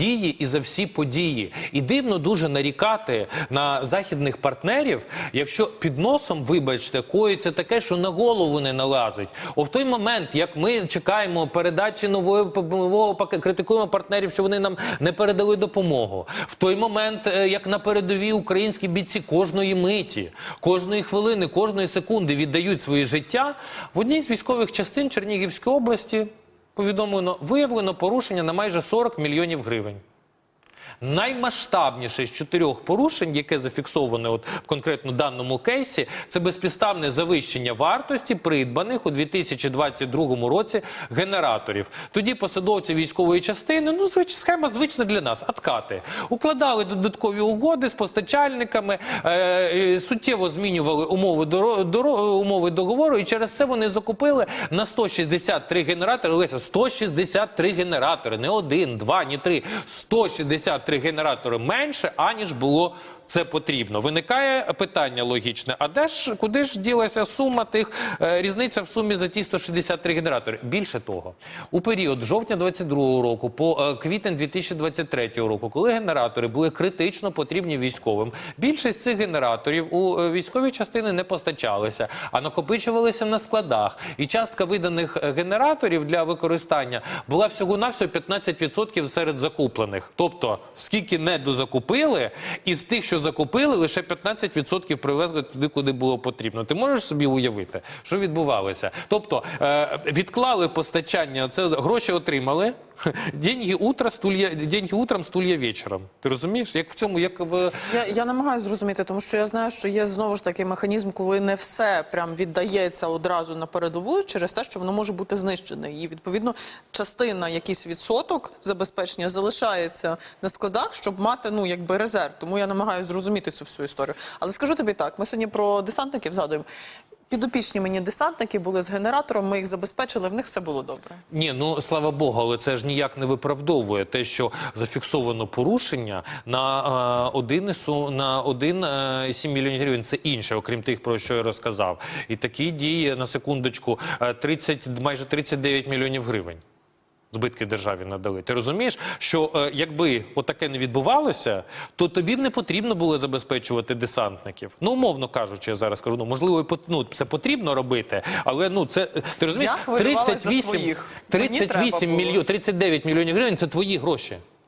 дії і за всі події. І дивно дуже нарікати на західних партнерів, якщо під носом, вибачте, коїться таке, що на голову не налазить. О, в той момент, як ми чекаємо передачі нової нового критикуємо партнерів, що вони нам не передали допомогу. В той момент, е, як на передовій українські бійці кожної миті, кожної хвилини, кожної секунди віддають своє життя, в одній з військових частин Чернігівської області повідомлено виявлено порушення на майже 40 мільйонів гривень. Наймасштабніше з чотирьох порушень, яке зафіксоване от в конкретно даному кейсі, це безпідставне завищення вартості придбаних у 2022 році генераторів. Тоді посадовці військової частини, ну звич, схема звична для нас, откати. Укладали додаткові угоди з постачальниками, е, суттєво змінювали умови доро, умови договору, і через це вони закупили на 163 генератори. Леся, 163 генератори, не один, два, ні три. 163 генератори менше, аніж було це потрібно. Виникає питання логічне: а де ж куди ж ділася сума тих е, різниця в сумі за ті 163 генератори? Більше того, у період жовтня 22 року по е, квітень 2023 року, коли генератори були критично потрібні військовим, більшість цих генераторів у е, військові частини не постачалися, а накопичувалися на складах. І частка виданих е, генераторів для використання була всього навсього 15% серед закуплених. Тобто, скільки не дозакупили, з тих, що закупили, лише 15% привезли туди, куди було потрібно. Ти можеш собі уявити, що відбувалося? Тобто е, відклали постачання, це гроші отримали. Деньги утро, стулья, деньги утром, стулья вечором. Ти розумієш? Як в цьому, як в Я, я намагаюся зрозуміти, тому що я знаю, що є знову ж таки механізм, коли не все прям віддається одразу на передову через те, що воно може бути знищене. І відповідно частина, якийсь відсоток забезпечення залишається на складах, щоб мати ну якби резерв. Тому я намагаюся зрозуміти цю всю історію. Але скажу тобі так: ми сьогодні про десантників згадуємо. Підопічні мені десантники були з генератором. Ми їх забезпечили. В них все було добре. Ні, ну слава Богу, але це ж ніяк не виправдовує те, що зафіксовано порушення на е, 1,7 на 1,7 мільйонів гривень. Це інше, окрім тих, про що я розказав. І такі дії на секундочку е, 30, майже 39 мільйонів гривень. Збитки державі надали. Ти розумієш, що е, якби отаке не відбувалося, то тобі б не потрібно було забезпечувати десантників. Ну, умовно кажучи, я зараз кажу, ну можливо, і ну, це потрібно робити, але ну це ти розумієш, Я хвилювалась за своїх. Мені треба 38 було. мільйонів, 39 мільйонів гривень це твої гроші.